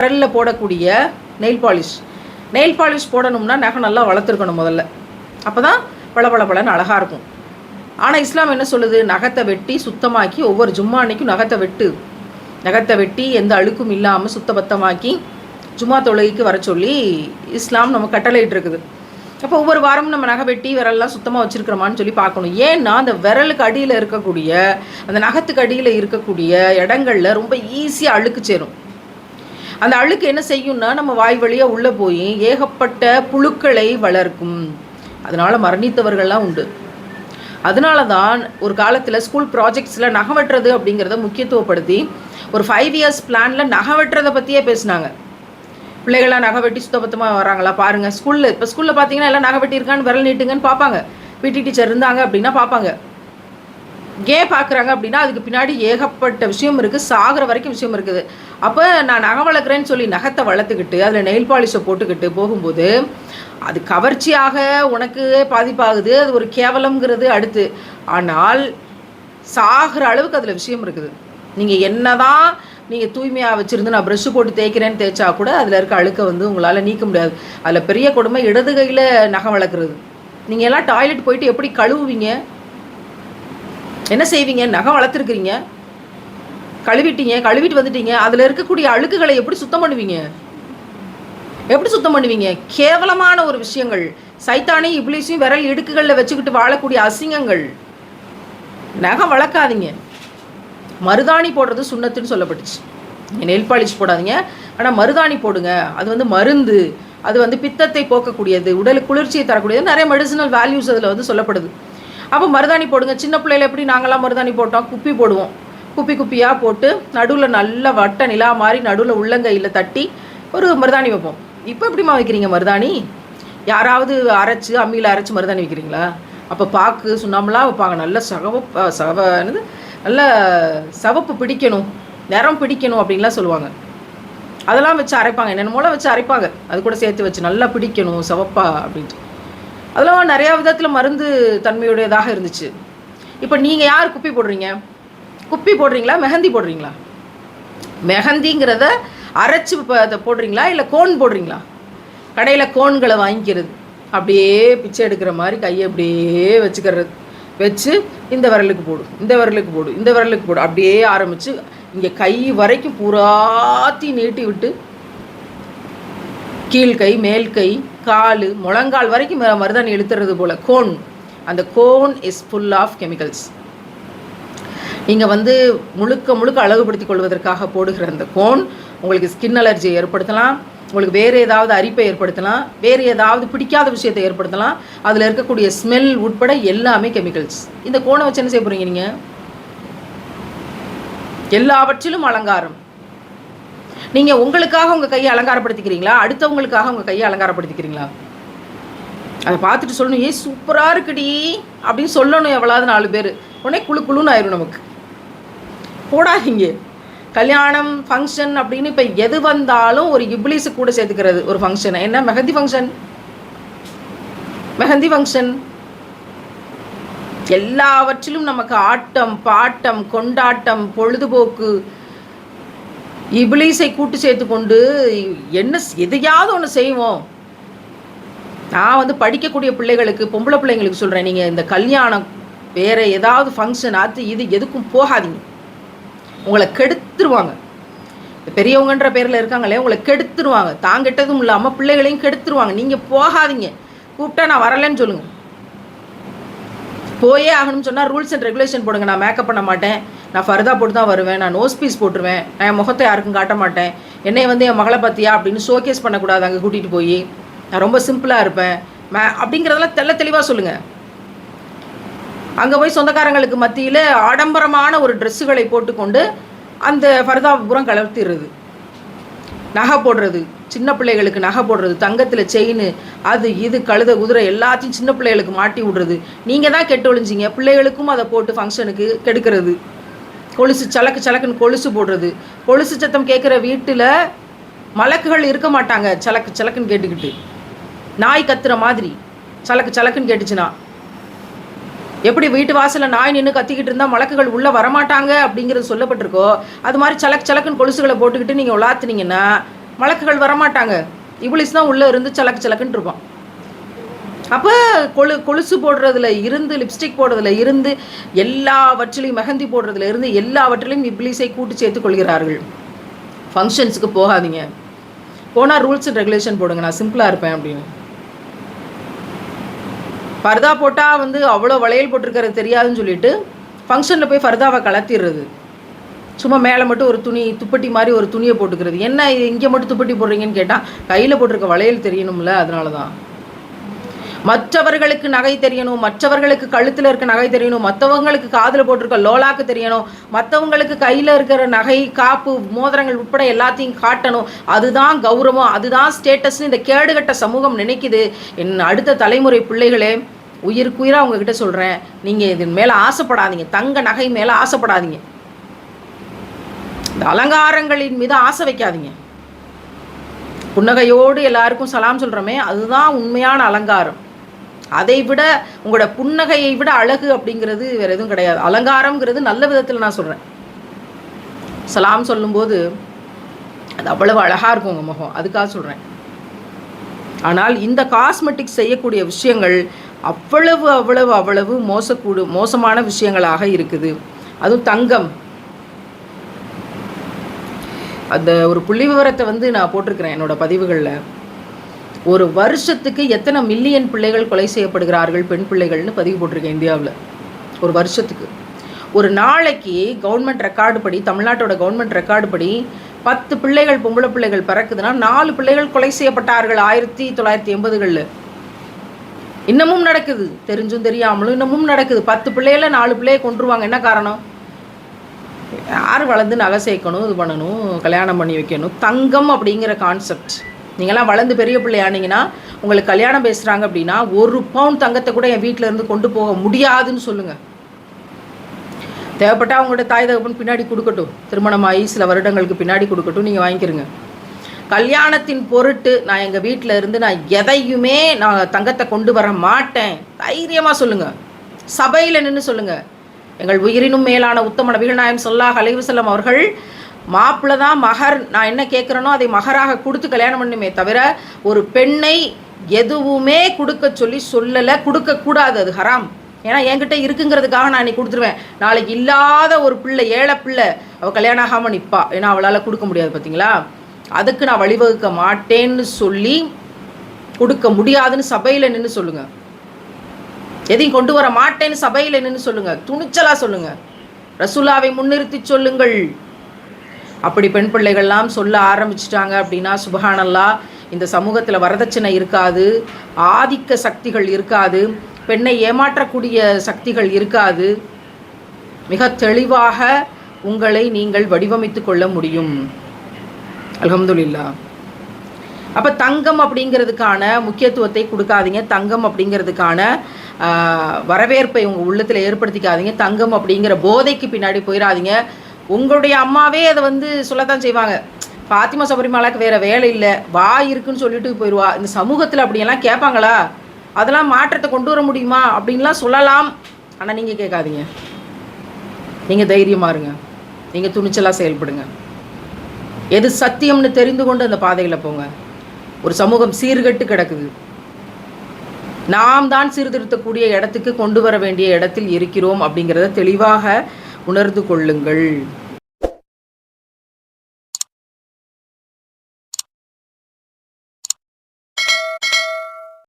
விரலில் போடக்கூடிய nail polish nail polish போடணும்னா நகை நல்லா வளர்த்துருக்கணும் முதல்ல. அப்போ தான் பளபளபளன்னு அழகாக இருக்கும். ஆனால் இஸ்லாம் என்ன சொல்லுது? நகத்தை வெட்டி சுத்தமாக்கி ஒவ்வொரு ஜும்மா அன்னைக்கும் நகத்தை வெட்டு. நகத்தை வெட்டி எந்த அழுக்கும் இல்லாமல் சுத்தபத்தமாக்கி ஜும்மா தொழுகைக்கு வர சொல்லி இஸ்லாம் நம்ம கட்டளையிட்டு இருக்குது அப்போ ஒவ்வொரு வாரமும் நம்ம நகை வெட்டி விரல்லாம் சுத்தமாக வச்சுருக்கிறோமான்னு சொல்லி பார்க்கணும். ஏன்னா அந்த விரலுக்கு அடியில் இருக்கக்கூடிய அந்த நகத்துக்கு அடியில் இருக்கக்கூடிய இடங்கள்ல ரொம்ப ஈஸியாக அழுக்கு சேரும். அந்த அழுக்கு என்ன செய்யும்னா நம்ம வாய் வழியாக உள்ளே போய் ஏகப்பட்ட புழுக்களை வளர்க்கும். அதனால் மரணித்தவர்கள்லாம் உண்டு. அதனால தான் ஒரு காலத்தில் ஸ்கூல் ப்ராஜெக்ட்ஸில் நகை வெட்டுறது அப்படிங்கிறத முக்கியத்துவப்படுத்தி ஒரு ஃபைவ் இயர்ஸ் பிளானில் நகை வெட்டுறதை பற்றியே பேசினாங்க. பிள்ளைகள்லாம் நகை வெட்டி சுத்தபத்தமாக வராங்களா? பாருங்கள் ஸ்கூலில் இப்போ ஸ்கூலில் பார்த்தீங்கன்னா எல்லாம் நகை வெட்டியிருக்கான்னு விரல் நீட்டுங்கன்னு பார்ப்பாங்க பிடி டீச்சர் இருந்தாங்க அப்படின்னா பார்ப்பாங்க ஏன் பார்க்குறாங்க அப்படின்னா அதுக்கு பின்னாடி ஏகப்பட்ட விஷயம் இருக்குது சாகிற வரைக்கும் விஷயம் இருக்குது. அப்போ நான் நகை வளர்க்குறேன்னு சொல்லி நகத்தை வளர்த்துக்கிட்டு அதில் நெயில் பாலிஷை போட்டுக்கிட்டு போகும்போது அது கவர்ச்சியாக உனக்கு பாதிப்பாகுது. அது ஒரு கேவலம்ங்கிறது அடுத்து. ஆனால் சாகிற அளவுக்கு அதில் விஷயம் இருக்குது. நீங்கள் என்ன தான் நீங்கள் தூய்மையாக வச்சுருந்து நான் ப்ரெஷ்ஷு போட்டு தேய்க்கிறேன்னு தேய்ச்சா கூட அதில் இருக்க அழுக்கை வந்து உங்களால் நீக்க முடியாது. அதில் பெரிய கொடுமை இடது கையில் நகை வளர்க்குறது. நீங்கள் எல்லாம் டாய்லெட் போயிட்டு எப்படி கழுவுவீங்க? என்ன செய்வீங்க? நகம் வளர்த்துருக்குறீங்க. கழுவிட்டீங்க கழுவிட்டு வந்துட்டீங்க. அதில் இருக்கக்கூடிய அழுக்குகளை எப்படி சுத்தம் பண்ணுவீங்க? எப்படி சுத்தம் பண்ணுவீங்க? கேவலமான ஒரு விஷயங்கள். சைத்தானே இப்ளீஸையும் விரல் இடுக்குகளில் வச்சுக்கிட்டு வாழக்கூடிய அசிங்கங்கள். நகம் வளர்க்காதீங்க. மருதாணி போடுறது சுண்ணத்துன்னு சொல்லப்பட்டுச்சு. நீங்கள் நெல் பாலிஷ் போடாதீங்க. ஆனால் மருதாணி போடுங்க. அது வந்து மருந்து. அது வந்து பித்தத்தை போக்கக்கூடியது. உடலுக்கு குளிர்ச்சியை தரக்கூடியது. நிறைய மெடிசினல் வேல்யூஸ் அதில் வந்து சொல்லப்படுது. அப்போ மருதாணி போடுங்க. சின்ன பிள்ளையில எப்படி நாங்களாம் மருதாணி போட்டோம்? குப்பி போடுவோம். குப்பி குப்பியாக போட்டு நடுவில் நல்ல வட்ட நிலா மாதிரி நடுவில் உள்ளங்கையில் தட்டி ஒரு மருதாணி வைப்போம். இப்போ எப்படிம்மா வைக்கிறீங்க மருதாணி? யாராவது அரைச்சு அம்மியில் அரைச்சி மருதாணி வைக்கிறீங்களா? அப்போ பாக்கு சுண்ணாம்பெலாம் வைப்பாங்க. நல்ல சகவ சவ என்னது? நல்ல சவப்பு பிடிக்கணும். நிறம் பிடிக்கணும் அப்படின்லாம் சொல்லுவாங்க. அதெல்லாம் வச்சு அரைப்பாங்க. என்னென்னமோலாம் வச்சு அரைப்பாங்க. அது கூட சேர்த்து வச்சு நல்லா பிடிக்கணும் சவப்பா அப்படின்ட்டு. அதெல்லாம் நிறையா விதத்தில் மருந்து தன்மையுடையதாக இருந்துச்சு. இப்போ நீங்கள் யார் குப்பி போடுறீங்க? குப்பி போடுறீங்களா? மெஹந்தி போடுறீங்களா? மெஹந்திங்கிறத அரைச்சி அதை போடுறீங்களா? இல்லை கோன் போடுறீங்களா? கடையில் கோன்களை வாங்கிக்கிறது. அப்படியே பிச்சை எடுக்கிற மாதிரி கையை அப்படியே வச்சுக்கிறது. வச்சு இந்த விரலுக்கு போடு இந்த விரலுக்கு போடு இந்த விரலுக்கு போடு. அப்படியே ஆரம்பித்து இங்கே கை வரைக்கும் பூராத்தி நீட்டி விட்டு கீழ் கை மேல் கை கால் முழங்கால் வரைக்கும் மருதாணி இழுத்துறது போல். கோன். அந்த cone is full of chemicals நீங்கள் வந்து முழுக்க முழுக்க அழகுபடுத்திக் கொள்வதற்காக போடுகிற அந்த கோன் உங்களுக்கு ஸ்கின் அலர்ஜியை ஏற்படுத்தலாம். உங்களுக்கு வேறு ஏதாவது அரிப்பை ஏற்படுத்தலாம். வேறு ஏதாவது பிடிக்காத விஷயத்தை ஏற்படுத்தலாம். அதில் இருக்கக்கூடிய ஸ்மெல் உட்பட எல்லாமே கெமிக்கல்ஸ் இந்த கோனை வச்சு என்ன செய்ய போகிறீங்க நீங்கள் எல்லாவற்றிலும் அலங்காரம். நீங்கள் உங்களுக்காக உங்கள் கையை அலங்காரப்படுத்திக்கிறீங்களா? அடுத்தவங்களுக்காக உங்கள் கையை அலங்காரப்படுத்திக்கிறீங்களா? அதை பார்த்துட்டு சொல்லணும். ஏ சூப்பராக இருக்குடி அப்படின்னு சொல்லணும் எவ்வளவு நாலு பேர். உடனே குழு குழுன்னு ஆயிரும் நமக்கு. போடாதீங்க. கல்யாணம் ஃபங்க்ஷன் அப்படின்னு இப்போ எது வந்தாலும் ஒரு இப்ளீஸு கூட சேர்த்துக்கிறது ஒரு ஃபங்க்ஷன் என்ன? மெஹந்தி ஃபங்க்ஷன் மெஹந்தி ஃபங்க்ஷன் எல்லாவற்றிலும் நமக்கு ஆட்டம் பாட்டம் கொண்டாட்டம் பொழுதுபோக்கு இபிலீஸை கூட்டு சேர்த்து கொண்டு என்ன எதையாவது ஒன்று செய்வோம். நான் வந்து படிக்கக்கூடிய பிள்ளைகளுக்கு பொம்பளை பிள்ளைங்களுக்கு சொல்கிறேன் நீங்கள் இந்த கல்யாணம் வேறு ஏதாவது ஃபங்க்ஷன் ஆற்று இது எதுக்கும் போகாதீங்க. உங்களை கெடுத்துருவாங்க. பெரியவங்கன்ற பேரில் இருக்காங்களே உங்களை கெடுத்துருவாங்க. தான் கெட்டதும் இல்லாமல் பிள்ளைகளையும் கெடுத்துருவாங்க. நீங்கள் போகாதீங்க. கூப்பிட்டா நான் வரலைன்னு சொல்லுங்கள் போயே ஆகணும்னு சொன்னால் ரூல்ஸ் அண்ட் ரெகுலேஷன் போடுங்க. நான் மேக்கப் பண்ண மாட்டேன். நான் ஃபர்தா போட்டு தான் வருவேன் நான் நோஸ் பீஸ் போட்டுருவேன். நான் என் முகத்தை யாருக்கும் காட்ட மாட்டேன். என்னை வந்து என் மகளை பார்த்தியா அப்படின்னு ஷோகேஸ் பண்ணக்கூடாது அங்கே கூட்டிகிட்டு போய். நான் ரொம்ப சிம்பிளாக இருப்பேன். மே அப்படிங்கிறதெல்லாம் தெள்ள தெளிவாக சொல்லுங்கள் அங்கே போய் சொந்தக்காரங்களுக்கு மத்தியில் ஆடம்பரமான ஒரு ட்ரெஸ்ஸுகளை போட்டுக்கொண்டு அந்த ஃபர்தா புறம் கலர்த்திடுறது நகை போடுறது சின்ன பிள்ளைகளுக்கு நகை போடுறது தங்கத்தில் செயின் அது இது கழுத குதிரை எல்லாத்தையும் சின்ன பிள்ளைகளுக்கு மாட்டி விடுறது. நீங்கள் தான் கெட்டு ஒழிஞ்சிங்க பிள்ளைகளுக்கும் அதை போட்டு ஃபங்க்ஷனுக்கு கெடுக்கிறது. கொலுசு சலக்கு சலக்குன்னு கொலுசு போடுறது. கொலுசு சத்தம் கேட்குற வீட்டில் மலக்குகள் இருக்க மாட்டாங்க. சலக்கு சலக்குன்னு கேட்டுக்கிட்டு. நாய் கத்துற மாதிரி. சலக்கு சலக்குன்னு கேட்டுச்சுன்னா. எப்படி வீட்டு வாசலில் நாய் நின்று கத்திக்கிட்டு இருந்தால் மலக்குகள் உள்ளே வரமாட்டாங்க அப்படிங்கிறது சொல்லப்பட்டிருக்கோ? அது மாதிரி சலக்கு சலக்குன்னு கொலுசுகளை போட்டுக்கிட்டு நீங்கள் உலாத்துனீங்கன்னா மலக்குகள் வரமாட்டாங்க. இவ்வளிஸ் தான் உள்ளே இருந்து சலக்கு சலக்குன்னு இருப்பான். அப்போ கொழு கொலுசு போடுறதுல இருந்து லிப்ஸ்டிக் போடுறதுல இருந்து எல்லாவற்றிலையும் மெஹந்தி போடுறதுல இருந்து எல்லாவற்றிலையும் இப்ளீஸை கூட்டு சேர்த்து கொள்கிறார்கள். ஃபங்க்ஷன்ஸுக்கு போகாதீங்க. போனால் ரூல்ஸ் அண்ட் ரெகுலேஷன் போடுங்க. நான் சிம்பிளாக இருப்பேன் அப்படின்னு. ஃபர்தா போட்டால் வந்து அவ்வளோ வளையல் போட்டிருக்கிறது தெரியாதுன்னு சொல்லிட்டு ஃபங்க்ஷனில் போய் ஃபர்தாவை கலத்திடுறது. சும்மா மேலே மட்டும் ஒரு துணி துப்பட்டி மாதிரி ஒரு துணியை போட்டுக்கிறது. என்ன இங்கே மட்டும் துப்பட்டி போடுறீங்கன்னு கேட்டால் கையில் போட்டிருக்க வளையல் தெரியணும்ல அதனால தான் மற்றவர்களுக்கு நகை தெரியணும் மற்றவர்களுக்கு கழுத்தில் இருக்க நகை தெரியணும் மற்றவங்களுக்கு காதில் போட்டிருக்க லோலாக்கு தெரியணும் மற்றவங்களுக்கு கையில் இருக்கிற நகை காப்பு மோதிரங்கள் உட்பட எல்லாத்தையும் காட்டணும். அதுதான் கௌரவம் அதுதான் ஸ்டேட்டஸ்னு இந்த கேடுகட்ட சமூகம் நினைக்குது. என் அடுத்த தலைமுறை பிள்ளைகளே உயிருக்குயிராக உங்ககிட்ட சொல்கிறேன் நீங்கள் இதன் மேலே ஆசைப்படாதீங்க. தங்க நகை மேலே ஆசைப்படாதீங்க. இந்த அலங்காரங்களின் மீது ஆசை வைக்காதீங்க. புன்னகையோடு எல்லாருக்கும் சலாம் சொல்கிறோமே அதுதான் உண்மையான அலங்காரம். அதை விட உங்களோட புன்னகையை விட அழகு அப்படிங்கிறது வேறு எதுவும் கிடையாது. அலங்காரம்ங்கிறது நல்ல விதத்தில் நான் சொல்கிறேன் சலாம் சொல்லும்போது அது அவ்வளவு அழகாக இருக்கும் உங்கள் முகம். அதுக்காக சொல்கிறேன் ஆனால் இந்த காஸ்மெட்டிக்ஸ் செய்யக்கூடிய விஷயங்கள் அவ்வளவு அவ்வளவு அவ்வளவு மோசக்கூடு மோசமான விஷயங்களாக இருக்குது. அதுவும் தங்கம். அந்த ஒரு புள்ளி விவரத்தை வந்து நான் போட்டிருக்கிறேன் என்னோட பதிவுகளில். ஒரு வருஷத்துக்கு எத்தனை மில்லியன் பிள்ளைகள் கொலை செய்யப்படுகிறார்கள் பெண் பிள்ளைகள்னு பதிவு போட்டிருக்கேன் இந்தியாவில். ஒரு வருஷத்துக்கு. ஒரு நாளைக்கு கவர்மெண்ட் ரெக்கார்டு படி தமிழ்நாட்டோட கவர்மெண்ட் ரெக்கார்டு படி பத்து பிள்ளைகள் பொம்பளை பிள்ளைகள் பிறக்குதுன்னா நாலு பிள்ளைகள் கொலை செய்யப்பட்டார்கள் ஆயிரத்தி தொள்ளாயிரத்தி எண்பதுகளில். இன்னமும் நடக்குது. தெரிஞ்சும் தெரியாமலும் இன்னமும் நடக்குது. பத்து பிள்ளைகள நாலு பிள்ளைய கொண்டுருவாங்க என்ன காரணம்? யார் வளர்ந்து நகை சேர்க்கணும் இது பண்ணணும் கல்யாணம் பண்ணி வைக்கணும்? தங்கம் அப்படிங்கிற கான்செப்ட் நீங்களாம் வளர்ந்து பெரிய பிள்ளையானீங்கன்னா உங்களுக்கு கல்யாணம் பேசுகிறாங்க அப்படின்னா ஒரு பவுன் தங்கத்தை கூட என் வீட்டில் இருந்து கொண்டு போக முடியாதுன்னு சொல்லுங்கள் தேவைப்பட்டால் அவங்களோட தாய் தகப்பன் பின்னாடி கொடுக்கட்டும். திருமணமாகி சில வருடங்களுக்கு பின்னாடி கொடுக்கட்டும் நீங்கள் வாங்கிக்கிறங்க. கல்யாணத்தின் பொருட்டு நான் எங்கள் வீட்டில் இருந்து நான் எதையுமே நான் தங்கத்தை கொண்டு வர மாட்டேன். தைரியமாக சொல்லுங்கள் சபையில் நின்று சொல்லுங்கள் எங்கள் உயிரினும் மேலான உத்தம நபிகள் நாயம் சொல்லாஹ் அலைவசல்லம் அவர்கள் மாப்பிள்ளை தான் மகர். நான் என்ன கேட்குறேனோ அதை மகராக கொடுத்து கல்யாணம் பண்ணுமே தவிர ஒரு பெண்ணை எதுவுமே கொடுக்க சொல்லி சொல்லலை கொடுக்கக்கூடாது அது ஹராம். ஏன்னா என்கிட்ட இருக்குங்கிறதுக்காக நான் இன்னைக்கு கொடுத்துருவேன். நாளைக்கு இல்லாத ஒரு பிள்ளை ஏழை பிள்ளை அவள் கல்யாணம் ஆகாமல் நிற்பா ஏன்னா அவளால் கொடுக்க முடியாது பார்த்தீங்களா அதுக்கு நான் வழிவகுக்க மாட்டேன்னு சொல்லி கொடுக்க முடியாதுன்னு சபையில் நின்று சொல்லுங்கள் எதையும் கொண்டு வர மாட்டேன்னு சபையில் நின்று சொல்லுங்கள் துணிச்சலாக சொல்லுங்கள் ரசுல்லாவை முன்னிறுத்தி சொல்லுங்கள். அப்படி பெண் பிள்ளைகள்லாம் சொல்ல ஆரம்பிச்சிட்டாங்க அப்படின்னா சுபஹானல்லா இந்த சமூகத்தில் வரதட்சணை இருக்காது ஆதிக்க சக்திகள் இருக்காது பெண்ணை ஏமாற்றக்கூடிய சக்திகள் இருக்காது. மிக தெளிவாக உங்களை நீங்கள் வடிவமைத்து கொள்ள முடியும். அலமதுல்லா அப்போ தங்கம் அப்படிங்கிறதுக்கான முக்கியத்துவத்தை கொடுக்காதீங்க. தங்கம் அப்படிங்கிறதுக்கான வரவேற்பை உங்கள் உள்ளத்தில் ஏற்படுத்திக்காதீங்க. தங்கம் அப்படிங்கிற போதைக்கு பின்னாடி போயிடாதீங்க உங்களுடைய அம்மாவே அதை வந்து சொல்லத்தான் செய்வாங்க. பாத்திமா சபரிமலாக்கு வேறு வேலை இல்லை வா இருக்குன்னு சொல்லிட்டு போயிடுவா இந்த சமூகத்தில் அப்படியெல்லாம் கேட்பாங்களா? அதெல்லாம் மாற்றத்தை கொண்டு வர முடியுமா? அப்படின்லாம் சொல்லலாம். ஆனால் நீங்கள் கேட்காதீங்க. நீங்கள் தைரியமாக இருங்க. நீங்கள் துணிச்சலாக செயல்படுங்க. எது சத்தியம்னு தெரிந்து கொண்டு அந்த பாதையில் போங்க. ஒரு சமூகம் சீர்கட்டு கிடக்குது. நாம் தான் சீர்திருத்தக்கூடிய இடத்துக்கு கொண்டு வர வேண்டிய இடத்தில் இருக்கிறோம் அப்படிங்கிறத தெளிவாக உணர்ந்து கொள்ளுங்கள்.